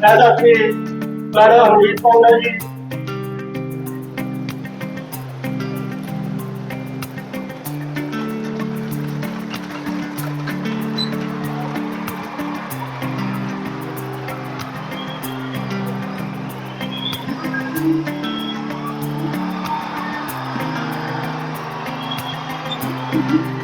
đã ra khi và đã hủy phong đây Thank you.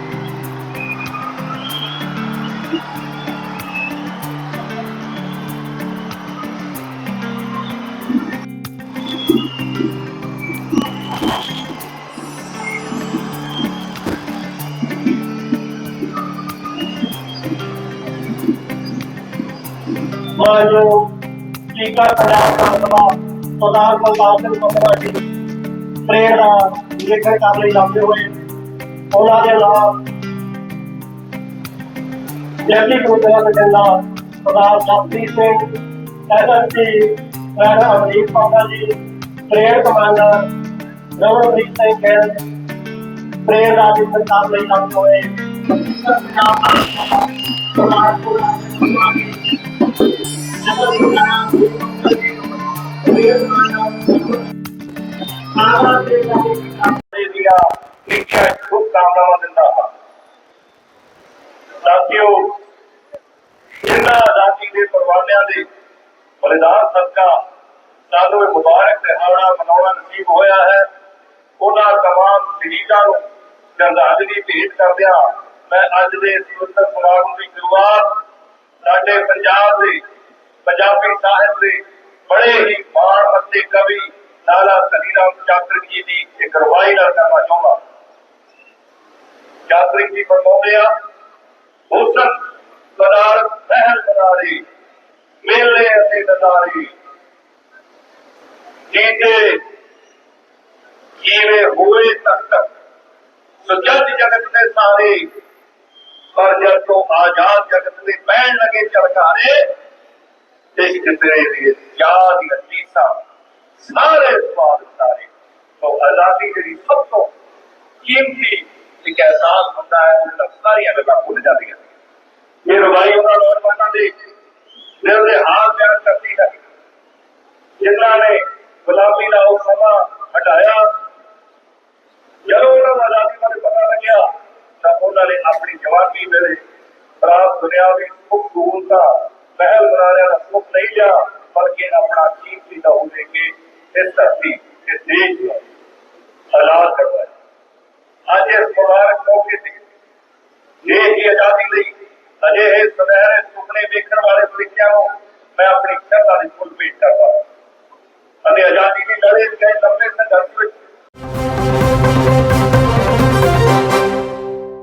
ਟੀਕਾ ਪੰਜਾਬ ਦਾ ਸਭਾ ਪ੍ਰਧਾਨ ਪ੍ਰਤਾਪ ਸਿੰਘ ਪੰਦਰਾ ਜੀ ਪ੍ਰੇਰਣਾ ਨਿਰੀਖਣ ਕਰਨ ਲਈ ਜਾਂਦੇ ਹੋਏ ਉਹਨਾਂ ਦੇ ਨਾਲ ਜੈਪੀ ਗੁਰਦੁਆਰਾ ਦੇ ਕੰਨਾ ਸਰਦਾਰ ਜਪਜੀਤ ਸਿੰਘ ਐਸਐਸਪੀ ਮੈਡਮ ਅਮਰੀਕ ਪਾਉਂਦਾ ਜੀ ਪ੍ਰੇਰ ਕਮਾਂਡਰ ਰਵਣਪ੍ਰੀਤ ਸਿੰਘ ਗਿੱਲ ਪ੍ਰੇਰਣਾ ਦੀ ਸਰਕਾਰ ਲਈ ਜਾਂਦੇ ਹੋਏ ਪੰਜਾਬ ਸ਼ੁਭਕਾਮਨਾਵਾਂ ਦਿੰਦਾ ਹਾਂ ਸਾਥੀਓ ਜਿਨ੍ਹਾਂ ਆਜ਼ਾਦੀ ਦੇ ਪਰਵਾਨਿਆਂ ਦੇ ਬਲਿਦਾਨ ਸਦਕਾ ਸਾਨੂੰ ਇਹ ਮੁਬਾਰਕ ਦਿਹਾੜਾ ਮਨਾਉਣਾ ਨਸੀਬ ਹੋਇਆ ਹੈ ਉਹਨਾਂ ਤਮਾਮ ਸ਼ਹੀਦਾਂ ਨੂੰ ਸ਼ਰਧਾਂਜਲੀ ਭੇਟ ਕਰਦਿਆਂ ਮੈਂ ਅੱਜ ਦੇ ਇਸ ਸਮਾਗਮ ਦੀ ਸ਼ੁਰੂਆਤ ਸਾਡੇ ਪੰਜਾਬ ਦੇ ਪੰਜਾਬੀ ਸਾਹਿਤ ਦੇ ਬੜੇ ਹੀ ਮਾਣ ਮੱਤੇ ਕਵੀ ਲਾਲਾ ਧਨੀਰਾਮ ਚਾਤਰਿਕ ਜੀ ਦੀ ਇੱਕ ਰਵਾਈ ਨਾਲ ਕਰਨਾ ਚਾਹੁੰਦਾ। यात्री की बतौलिया भूषण बनार महल बनारी मेले अति नजारी जीते जीवे हुए तक तक। तो सुजत जगत में सारे पर जब तो आज़ाद जगत में बैन लगे चलकारे इश्क तेरे लिए याद लतीसा सारे स्वाद सारे तो आज़ादी जी सब तो कीमती ਇੱਕ ਅਹਿਸਾਸ ਹੁੰਦਾ ਹੈ ਉਹ ਸਾਰੀਆਂ ਗੱਲਾਂ ਭੁੱਲ ਜਾਂਦੀਆਂ। ਇਹ ਰਵਾਈ ਉਹਨਾਂ ਨੌਜਵਾਨਾਂ ਦੇ ਦਿਲ ਦੇ ਹਾਲ ਬਿਆਨ ਕਰਦੀ ਹੈ। ਜਿਨ੍ਹਾਂ ਨੇ ਗੁਲਾਮੀ ਦਾ ਉਹ ਸਮਾਂ ਹਟਾਇਆ, ਜਦੋਂ ਉਹਨਾਂ ਨੂੰ ਆਜ਼ਾਦੀ ਬਾਰੇ ਪਤਾ ਲੱਗਿਆ, ਤਾਂ ਉਹਨਾਂ ਨੇ ਆਪਣੀ ਜਵਾਨੀ ਵੇਲੇ ਪ੍ਰਾਪਤ ਦੁਨਿਆਵੀ ਸੁੱਖ ਸਹੂਲਤਾਂ ਮਹਿਲ ਬਣਾਉਣ ਦਾ ਸੁੱਖ ਨਹੀਂ ਲਿਆ, ਬਲਕਿ ਆਪਣਾ ਕੀਮਤੀ ਦਾ ਲੈ ਕੇ ਇਸ ਧਰਤੀ ਇਸ ਦੇਸ਼ ਨੂੰ ਆਜ਼ਾਦ ਕਰਵਾਇਆ ਅੱਜ ਮੁਬਾਰਕ ਮੌਕੇ ਤੇ। ਦੇਸ਼ ਦੀ ਆਜ਼ਾਦੀ ਲਈ ਅਜਿਹੇ ਸੁਨਹਿਰੇ ਸੁਪਨੇ ਵੇਖਣ ਵਾਲੇ ਸਿੱਖਿਆ ਨੂੰ ਮੈਂ ਆਪਣੀ ਸ਼ਰਧਾ ਦੀ ਫੁੱਲ ਭੇਟ ਕਰਦਾ ਅਤੇ ਆਜ਼ਾਦੀ ਦੀ ਲੜੇ ਵਿੱਚ